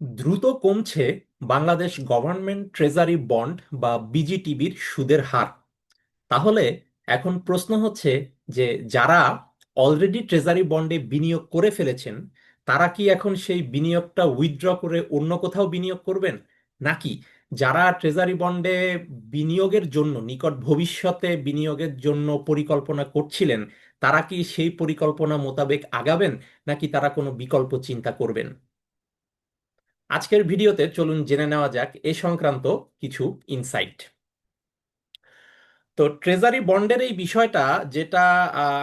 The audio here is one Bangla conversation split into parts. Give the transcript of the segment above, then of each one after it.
দ্রুত কমছে বাংলাদেশ গভর্নমেন্ট ট্রেজারি বন্ড বা বিজিটিবির সুদের হার। তাহলে এখন প্রশ্ন হচ্ছে যে যারা অলরেডি ট্রেজারি বন্ডে বিনিয়োগ করে ফেলেছেন, তারা কি এখন সেই বিনিয়োগটা উইথড্র করে অন্য কোথাও বিনিয়োগ করবেন? নাকি যারা ট্রেজারি বন্ডে বিনিয়োগের জন্য, নিকট ভবিষ্যতে বিনিয়োগের জন্য পরিকল্পনা করছিলেন, তারা কি সেই পরিকল্পনা মোতাবেক আগাবেন, নাকি তারা কোনো বিকল্প চিন্তা করবেন? আজকের ভিডিওতে চলুন জেনে নেওয়া যাক এ সংক্রান্ত কিছু ইনসাইট তো ট্রেজারি বন্ডের এই বিষয়টা যেটা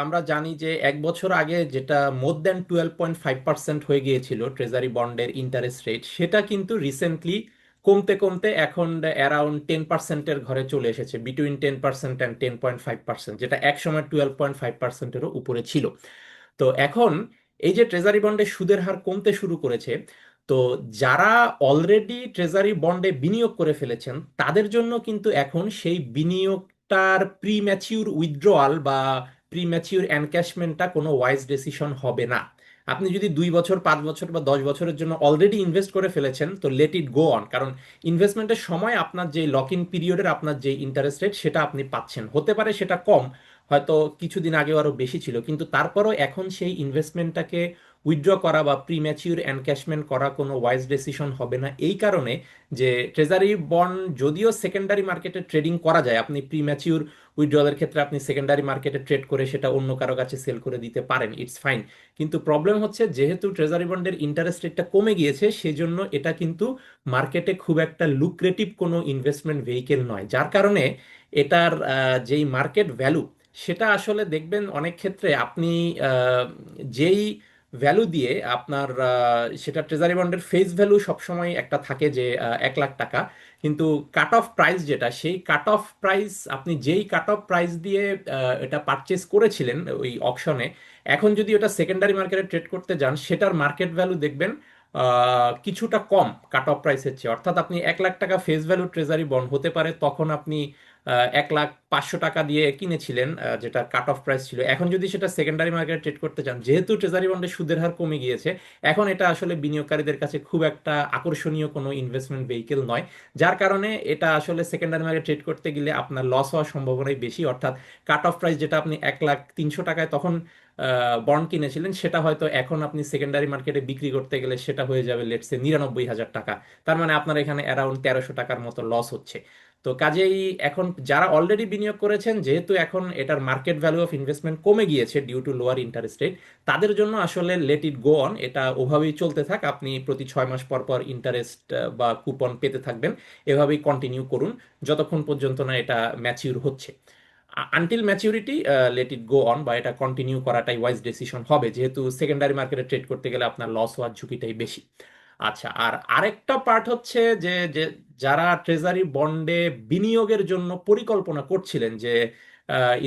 আমরা জানি যে এক বছর আগে যেটা more than twelve point five percent হয়ে গিয়েছিল ট্রেজারি বন্ডের ইন্টারেস্ট রেট সেটা কিন্তু রিসেন্টলি কমতে কমতে এখন অ্যারাউন্ড টেন পার্সেন্টের ঘরে চলে এসেছে between ten percent and ten point five percent যেটা এক সময় টুয়েলভ পয়েন্ট ফাইভ পার্সেন্টেরও উপরে ছিল। তো এখন এই যে ট্রেজারি বন্ডের সুদের হার কমতে শুরু করেছে তো যারা অলরেডি ট্রেজারি বন্ডে বিনিয়োগ করে ফেলেছেন, তাদের জন্য কিন্তু এখন সেই বিনিয়োগটার প্রি ম্যাচিউর উইথড্রয়াল বা প্রি ম্যাচিউর এনক্যাশমেন্টটা কোনো ওয়াইজ ডিসিশন হবে না। আপনি যদি দুই বছর, পাঁচ বছর বা দশ বছরের জন্য অলরেডি ইনভেস্ট করে ফেলেছেন, তো লেট ইট গো অন কারণ ইনভেস্টমেন্টের সময় আপনার যে লক ইন পিরিয়ডের আপনার যে ইন্টারেস্ট রেট সেটা আপনি পাচ্ছেন। হতে পারে সেটা কম, হয়তো কিছুদিন আগে আরও বেশি ছিল, কিন্তু তারপরও এখন সেই ইনভেস্টমেন্টটাকে উইথড্র করা বা প্রি ম্যাচিউর এনক্যাশমেন্ট করা কোনো ওয়াইজ ডিসিশন হবে না। এই কারণে যে ট্রেজারি বন্ড যদিও সেকেন্ডারি মার্কেটে ট্রেডিং করা যায়, আপনি প্রি ম্যাচিউর উইথড্রলের ক্ষেত্রে আপনি সেকেন্ডারি মার্কেটে ট্রেড করে সেটা অন্য কারও কাছে সেল করে দিতে পারেন ইটস ফাইন কিন্তু প্রবলেম হচ্ছে যেহেতু ট্রেজারি বন্ডের ইন্টারেস্ট রেটটা কমে গিয়েছে, সেজন্য এটা কিন্তু মার্কেটে খুব একটা লুক্রেটিভ কোনো ইনভেস্টমেন্ট ভেহিকেল নয়। যার কারণে এটার যেই মার্কেট ভ্যালু সেটা আসলে দেখবেন অনেক ক্ষেত্রে আপনি যেই ভ্যালু দিয়ে আপনার সেটা ট্রেজারি বন্ডের ফেস ভ্যালু সবসময় একটা থাকে যে এক লাখ টাকা। কিন্তু কাট অফ প্রাইস যেটা, সেই কাট অফ প্রাইস আপনি যেই কাট অফ প্রাইস দিয়ে এটা পারচেস করেছিলেন ওই অপশনে এখন যদি ওটা সেকেন্ডারি মার্কেটে ট্রেড করতে যান, সেটার মার্কেট ভ্যালু দেখবেন কিছুটা কম কাট অফ প্রাইসের চেয়ে। অর্থাৎ আপনি এক লাখ টাকা ফেস ভ্যালু ট্রেজারি বন্ড হতে পারে, তখন আপনি এক লাখ পাঁচশো টাকা দিয়ে কিনেছিলেন যেটা কাট অফ প্রাইস ছিল। এখন যদি সেটা সেকেন্ডারি মার্কেটে ট্রেড করতে চান, যেহেতু ট্রেজারি বন্ডের সুদের হার কমে গিয়েছে, এখন এটা আসলে বিনিয়োগকারীদের কাছে খুব একটা আকর্ষণীয় কোনো ইনভেস্টমেন্ট ভেহিকেল নয়, যার কারণে এটা আসলে সেকেন্ডারি মার্কেট ট্রেড করতে গেলে আপনার লস হওয়ার সম্ভাবনাই বেশি। অর্থাৎ কাট অফ প্রাইস যেটা আপনি এক লাখ তিনশো টাকায় তখন বন্ড কিনেছিলেন, সেটা হয়তো এখন আপনি সেকেন্ডারি মার্কেটে বিক্রি করতে গেলে সেটা হয়ে যাবে লেটসে নিরানব্বই হাজার টাকা। তার মানে আপনার এখানে অ্যারাউন্ড তেরোশো টাকার মতো লস হচ্ছে। তো কাজেই এখন যারা অলরেডি বিনিয়োগ করেছেন, যেহেতু এখন এটার মার্কেট ভ্যালু অফ ইনভেস্টমেন্ট কমে গিয়েছে due to lower interest rate তাদের জন্য আসলে লেট ইট গো অন এটা ওভাবেই চলতে থাক। আপনি প্রতি ছয় মাস পর পর ইন্টারেস্ট বা কুপন পেতে থাকবেন। এভাবেই কন্টিনিউ করুন, যতক্ষণ পর্যন্ত না এটা ম্যাচিউর হচ্ছে। Until maturity let it go on বা এটা কন্টিনিউ করাটাই ওয়াইজ ডিসিশন হবে। যেহেতু সেকেন্ডারি মার্কেটে ট্রেড করতে গেলে আপনার লস হওয়ার ঝুঁকিটাই বেশি। আচ্ছা আর আরেকটা পার্ট হচ্ছে যে যারা ট্রেজারি বন্ডে বিনিয়োগের জন্য পরিকল্পনা করছিলেন যে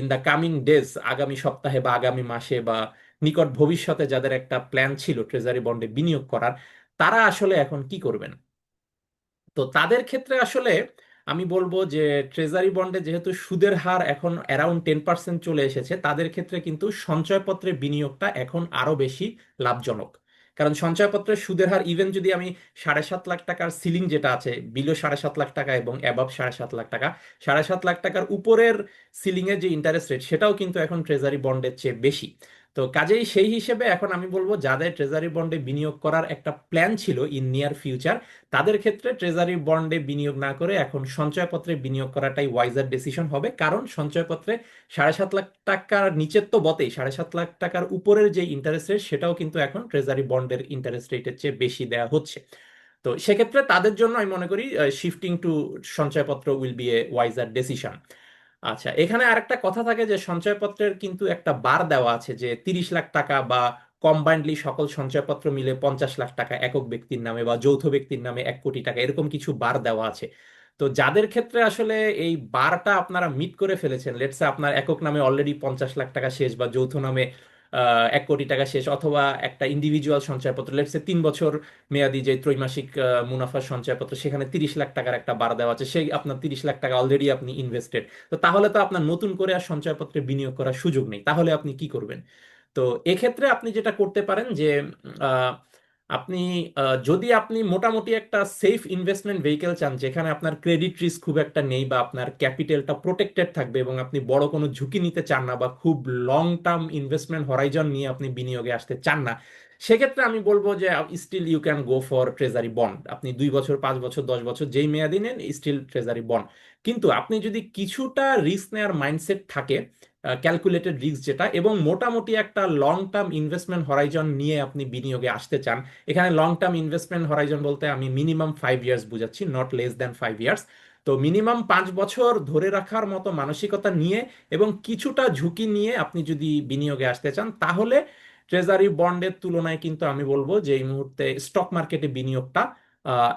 ইন দ্য কামিং ডেজ আগামী সপ্তাহে বা আগামী মাসে বা নিকট ভবিষ্যতে যাদের একটা প্ল্যান ছিল ট্রেজারি বন্ডে বিনিয়োগ করার, তারা আসলে এখন কি করবেন? তো তাদের ক্ষেত্রে আসলে আমি বলব যে ট্রেজারি বন্ডে যেহেতু সুদের হার এখন অ্যারাউন্ড টেন পার্সেন্ট চলে এসেছে, তাদের ক্ষেত্রে কিন্তু সঞ্চয়পত্রে বিনিয়োগটা এখন আরও বেশি লাভজনক। কারণ সঞ্চয়পত্রের সুদের হার ইভেন যদি আমি সাড়ে সাত লাখ টাকার সিলিং যেটা আছে বিলো সাড়ে সাত লাখ টাকা এবং অ্যাবভ সাড়ে সাত লাখ টাকা, সাড়ে সাত লাখ টাকার উপরের সিলিং এর যে ইন্টারেস্ট রেট সেটাও কিন্তু এখন ট্রেজারি বন্ডের চেয়ে বেশি। তো কাজেই সেই হিসেবে এখন আমি বলব, যাদের ট্রেজারি বন্ডে বিনিয়োগ করার একটা প্ল্যান ছিল ইন নিয়ার ফিউচার তাদের ক্ষেত্রে ট্রেজারি বন্ডে বিনিয়োগ না করে এখন সঞ্চয়পত্রে বিনিয়োগ করাটাই ওয়াইজার ডিসিশন হবে। কারণ সঞ্চয়পত্রে সাড়ে সাত লাখ টাকার নিচের তো বটেই, সাড়ে সাত লাখ টাকার উপরের যে ইন্টারেস্ট রেট সেটাও কিন্তু এখন ট্রেজারি বন্ডের ইন্টারেস্ট রেটের চেয়ে বেশি দেওয়া হচ্ছে। তো সেক্ষেত্রে তাদের জন্য আমি মনে করি শিফটিং টু সঞ্চয়পত্র will be a wiser decision আচ্ছা এখানে আরেকটা কথা থাকে যে সঞ্চয়পত্রের কিন্তু একটা বার দেওয়া আছে যে তিরিশ লাখ টাকা বা কম্বাইন্ডলি সকল সঞ্চয়পত্র মিলে পঞ্চাশ লাখ টাকা একক ব্যক্তির নামে বা যৌথ ব্যক্তির নামে এক কোটি টাকা এরকম কিছু বার দেওয়া আছে। তো যাদের ক্ষেত্রে আসলে এই বারটা আপনারা মিট করে ফেলেছেন লেটসে আপনার একক নামে অলরেডি পঞ্চাশ লাখ টাকা শেষ বা যৌথ নামে এক কোটি টাকা শেষ অথবা একটা ইন্ডিভিজুয়াল সঞ্চয়পত্র লেটসে তিন বছর মেয়াদি যে ত্রৈমাসিক মুনাফার সঞ্চয়পত্র, সেখানে তিরিশ লাখ টাকার একটা বার দেওয়া আছে, সেই আপনার তিরিশ লাখ টাকা অলরেডি আপনি ইনভেস্টেড তো তাহলে তো আপনার নতুন করে আর সঞ্চয়পত্রে বিনিয়োগ করার সুযোগ নেই, তাহলে আপনি কি করবেন? তো এক্ষেত্রে আপনি যেটা করতে পারেন যে আপনি যদি আপনি মোটামুটি একটা সেফ ইনভেস্টমেন্ট ভেহিকেল চান, যেখানে আপনার ক্রেডিট রিস্ক খুব একটা নেই বা আপনার ক্যাপিটালটা প্রোটেক্টেড থাকবে এবং আপনি বড় কোনো ঝুঁকি নিতে চান না বা খুব লং টার্ম ইনভেস্টমেন্ট হরাইজন নিয়ে আপনি বিনিয়োগে আসতে চান না, সেক্ষেত্রে আমি বলব যে still you can go for treasury bond আপনি দুই বছর, পাঁচ বছর, দশ বছর যেই মেয়াদি নেন স্টিল ট্রেজারি বন্ড কিন্তু আপনি যদি কিছুটা রিস্ক নেওয়ার মাইন্ডসেট থাকে ক্যালকুলেটেড রিস্ক যেটা এবং মোটামুটি একটা লং টার্ম ইনভেস্টমেন্ট হরাইজন নিয়ে আপনি বিনিয়োগে আসতে চান। এখানে লং টার্ম ইনভেস্টমেন্ট হরাইজন বলতে আমি মিনিমাম ফাইভ ইয়ার্স বুঝাচ্ছি not less than five years তো মিনিমাম পাঁচ বছর ধরে রাখার মতো মানসিকতা নিয়ে এবং কিছুটা ঝুঁকি নিয়ে আপনি যদি বিনিয়োগে আসতে চান, তাহলে ট্রেজারি বন্ডের তুলনায় কিন্তু আমি বলব যে এই মুহূর্তে স্টক মার্কেটে বিনিয়োগটা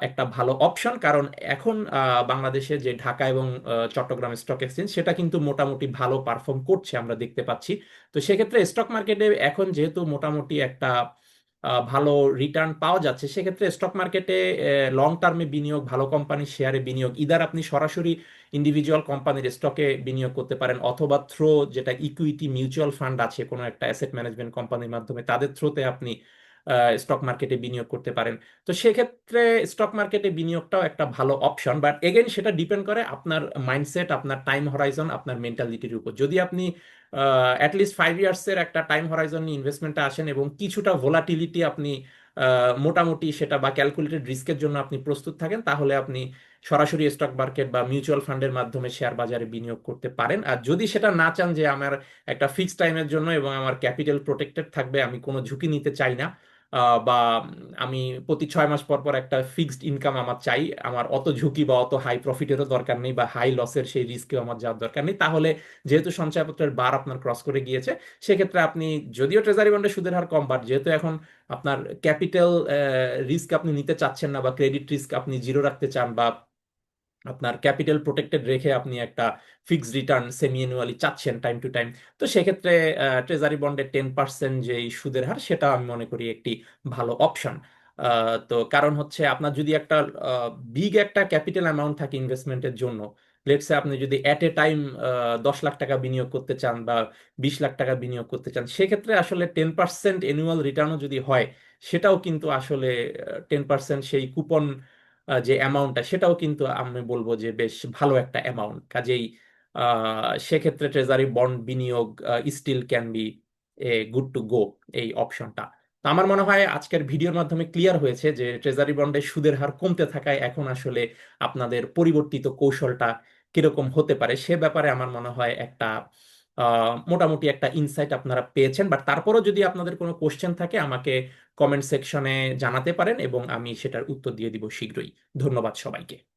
একটা ভালো অপশন কারণ এখন বাংলাদেশে যে ঢাকা এবং চট্টগ্রাম স্টক এক্সচেঞ্জ সেটা কিন্তু মোটামুটি ভালো পারফর্ম করছে আমরা দেখতে পাচ্ছি। তো সেক্ষেত্রে স্টক মার্কেটে এখন যেহেতু মোটামুটি একটা ভালো রিটার্ন পাওয়া যাচ্ছে, সেক্ষেত্রে স্টক মার্কেটে লং টার্মে বিনিয়োগ, ভালো কোম্পানির শেয়ারে বিনিয়োগ ইদার আপনি সরাসরি ইন্ডিভিজুয়াল কোম্পানির স্টকে বিনিয়োগ করতে পারেন, অথবা থ্রো যেটা ইকুইটি মিউচুয়াল ফান্ড আছে, কোনো একটা অ্যাসেট ম্যানেজমেন্ট কোম্পানির মাধ্যমে, তাদের থ্রোতে আপনি স্টক মার্কেটে বিনিয়োগ করতে পারেন। তো সেক্ষেত্রে স্টক মার্কেটে বিনিয়োগটাও একটা ভালো অপশন বাট এগেন সেটা ডিপেন্ড করে আপনার মাইন্ডসেট আপনার টাইম হরাইজন আপনার মেন্টালিটির উপর। যদি আপনি অ্যাটলিস্ট ফাইভ ইয়ার্সের একটা টাইম হরাইজন নিয়ে ইনভেস্টমেন্টে আসেন এবং কিছুটা ভোলাটিলিটি আপনি মোটামুটি সেটা বা ক্যালকুলেটেড রিস্কের জন্য আপনি প্রস্তুত থাকেন, তাহলে আপনি সরাসরি স্টক মার্কেট বা মিউচুয়াল ফান্ডের মাধ্যমে শেয়ার বাজারে বিনিয়োগ করতে পারেন। আর যদি সেটা না চান যে আমার একটা ফিক্সড টাইমের জন্য এবং আমার ক্যাপিটাল প্রোটেক্টেড থাকবে, আমি কোনো ঝুঁকি নিতে চাই না বা আমি প্রতি ছয় মাস পর পর একটা ফিক্সড ইনকাম আমার চাই, আমার অত ঝুঁকি বা অত হাই প্রফিটেরও দরকার নেই বা হাই লসের সেই রিস্কেও আমার যাওয়ার দরকার নেই। তাহলে যেহেতু সঞ্চয়পত্রের বার আপনার ক্রস করে গিয়েছে, সেক্ষেত্রে আপনি, যদিও ট্রেজারি বন্ডে সুদের হার কম বাট যেহেতু এখন আপনার ক্যাপিটাল রিস্ক আপনি নিতে চাচ্ছেন না বা ক্রেডিট রিস্ক আপনি জিরো রাখতে চান বা আপনার ক্যাপিটাল প্রোটেক্টেড রেখে আপনি একটা ফিক্সড রিটার্ন সেমি অ্যানুয়ালি চাচ্ছেন টাইম টু টাইম, তো সেক্ষেত্রে ট্রেজারি বন্ডের টেন পার্সেন্ট যে সুদের হার, সেটা আমি মনে করি একটি ভালো অপশন তো কারণ হচ্ছে আপনার যদি একটা বিগ একটা ক্যাপিটাল অ্যামাউন্ট থাকে ইনভেস্টমেন্টের জন্য লেটসে আপনি যদি অ্যাট এ টাইম দশ লাখ টাকা বিনিয়োগ করতে চান বা বিশ লাখ টাকা বিনিয়োগ করতে চান, সেক্ষেত্রে আসলে টেন পার্সেন্ট অ্যানুয়াল রিটার্নও যদি হয়, সেটাও কিন্তু আসলে টেন পার্সেন্ট সেই কুপন যে অ্যামাউন্টটা সেটাও কিন্তু আমি বলব যে বেশ ভালো একটা অ্যামাউন্ট কাজেই সেক্ষেত্রে ট্রেজারি বন্ড বিনিয়োগ still can be a good to go এই অপশনটা তো আমার মনে হয় আজকের ভিডিওর মাধ্যমে ক্লিয়ার হয়েছে যে ট্রেজারি বন্ডের সুদের হার কমতে থাকায় এখন আসলে আপনাদের পরিবর্তিত কৌশলটা কীরকম হতে পারে, সে ব্যাপারে আমার মনে হয় একটা মোটামুটি একটা ইনসাইট আপনারা পেয়েছেন বাট তারপরও যদি আপনাদের কোনো কোশ্চেন থাকে, আমাকে কমেন্ট সেকশনে জানাতে পারেন এবং আমি সেটার উত্তর দিয়ে দিব শীঘ্রই। ধন্যবাদ সবাইকে।